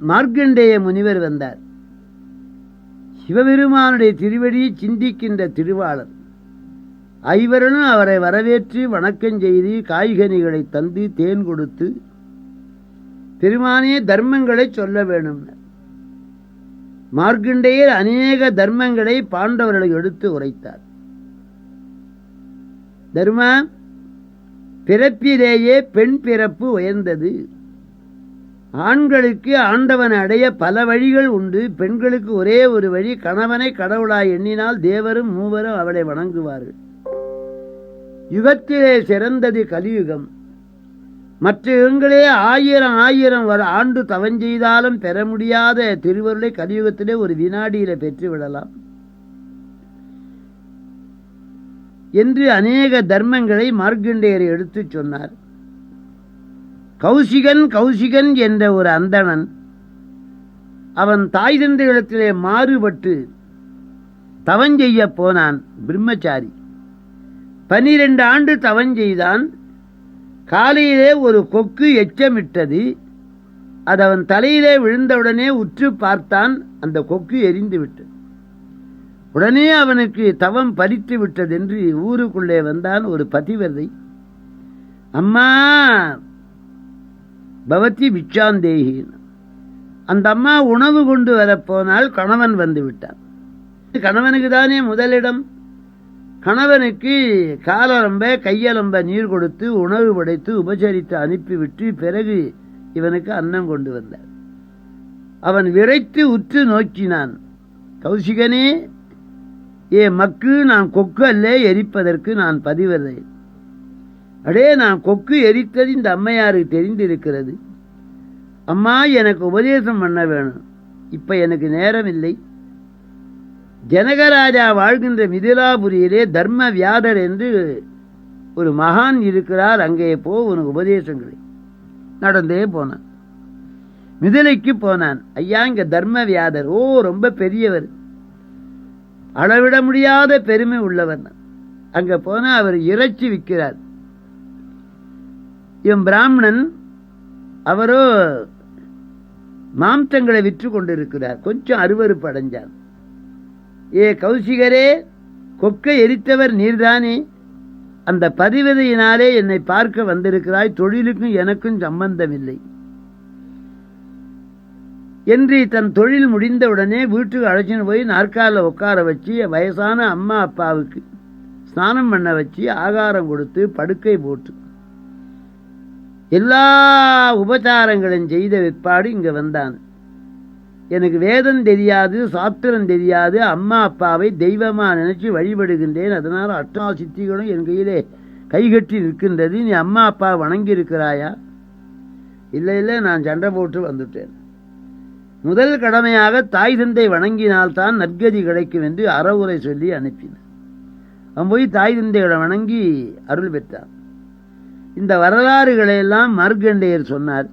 மார்க்கண்டேய முனிவர் வந்தார். சிவபெருமானுடைய திருவடியை சிந்திக்கின்ற திருவாளர். ஐவரனும் அவரை வரவேற்று வணக்கம் செய்து காய்கனிகளை தந்து தேன் கொடுத்து பெருமானே தர்மங்களை சொல்ல வேண்டும் மார்க்கண்டேயர் அநேக தர்மங்களை பாண்டவர்களை எடுத்து உரைத்தார். தர்மா பிறப்பிலேயே பெண் பிறப்பு உயர்ந்தது. ஆண்களுக்கு ஆண்டவன் அடைய பல வழிகள் உண்டு. பெண்களுக்கு ஒரே ஒரு வழி கணவனை கடவுளாய் எண்ணினால் தேவரும் மூவரும் அவளை வணங்குவார்கள். யுகத்திலே சிறந்தது கலியுகம். மற்ற யுகங்களே ஆயிரம் ஆயிரம் வர ஆண்டு தவஞ்செய்தாலும் பெற முடியாத திருவருளை கலியுகத்திலே ஒரு வினாடியில பெற்றுவிடலாம். என்று அநேக தர்மங்களை மார்க்கண்டேயர் எடுத்துச் சொன்னார். கௌசிகன் கௌசிகன் என்ற ஒரு அந்தணன் அவன் தாய் தந்தைகளிடத்திலே மாறுபட்டு தவஞ்செய்ய போனான் பிரம்மச்சாரி. பனிரெண்டு ஆண்டு தவஞ்செய்தான் காலையிலே ஒரு கொக்கு எச்சமிட்டது அது அவன் தலையிலே விழுந்தவுடனே உற்று பார்த்தான் அந்த கொக்கு எரிந்து விட்டது உடனே அவனுக்கு தவம் பறித்து விட்டதென்று ஊருக்குள்ளே வந்தான் ஒரு பதிவதை. அம்மா பவதி பிச்சாந்தேகின் அந்த அம்மா உணவு கொண்டு வரப்போனால் கணவன் வந்து விட்டான் கணவனுக்கு தானே முதலிடம். கணவனுக்கு காலரம்ப கையலம்ப நீர் கொடுத்து உணவு படைத்து உபசரித்து அனுப்பிவிட்டு பிறகு இவனுக்கு அன்னம் கொண்டு வந்தார். அவன் விரைத்து உற்று நோக்கினான். கௌசிகனே ஏ மக்கு நான் கொக்கு அல்ல எரிப்பதற்கு நான் பதிவதேன் அடே நான் கொக்கு எரித்தது இந்த அம்மையாருக்கு தெரிந்திருக்கிறது. அம்மா எனக்கு உபதேசம் பண்ண வேணும். இப்ப எனக்கு நேரம் இல்லை ஜனகராஜா வாழ்கின்ற மிதிலாபுரியிலே தர்ம வியாதர் என்று ஒரு மகான் இருக்கிறார். அங்கே போ உனக்கு உபதேசங்களை. நடந்தே போனான். மிதிலைக்கு போனான். ஐயா இங்க தர்ம வியாதர். ஓ ரொம்ப பெரியவர். அளவிட முடியாத பெருமை உள்ளவர். அங்க போனா அவர் இறைச்சி விற்கிறார். இவன் பிராமணன் அவரோ மாம்சங்களை விற்று கொண்டிருக்கிறார். கொஞ்சம் அருவறுப்பு அடைஞ்சார் ஏ கௌசிகரே கொக்கை எரித்தவர் நீர்தானே? அந்த பதிவதையினாலே என்னை பார்க்க வந்திருக்கிறாய். தொழிலுக்கும் எனக்கும் சம்பந்தமில்லை. என்று தன் தொழில் முடிந்தவுடனே வீட்டுக்கு அழைச்சின்னு போய் நாற்காலில் உட்கார வச்சு வயசான அம்மா அப்பாவுக்கு ஸ்நானம் பண்ண வச்சு ஆகாரம் கொடுத்து படுக்கை போட்டு எல்லா உபச்சாரங்களும் செய்த விற்பாடு இங்கே வந்தான். எனக்கு வேதம் தெரியாது சாத்திரம் தெரியாது அம்மா அப்பாவை தெய்வமாக நினச்சி வழிபடுகின்றேன். அதனால் அஷ்டா சித்திகளும் என் கையிலே கைகட்டி நிற்கின்றது. நீ அம்மா அப்பா வணங்கி இருக்கிறாயா இல்லை இல்லை நான் சண்டை போட்டு வந்துட்டேன். முதல் கடமையாக தாய் தந்தை வணங்கினால்தான் நற்கதி கிடைக்கும் என்று அறவுரை சொல்லி அனுப்பினான் அவன் போய் தாய் தந்தைகளை வணங்கி அருள் பெற்றான். இந்த வரலாறுகளை எல்லாம் மார்க்கண்டேயர் சொன்னார்.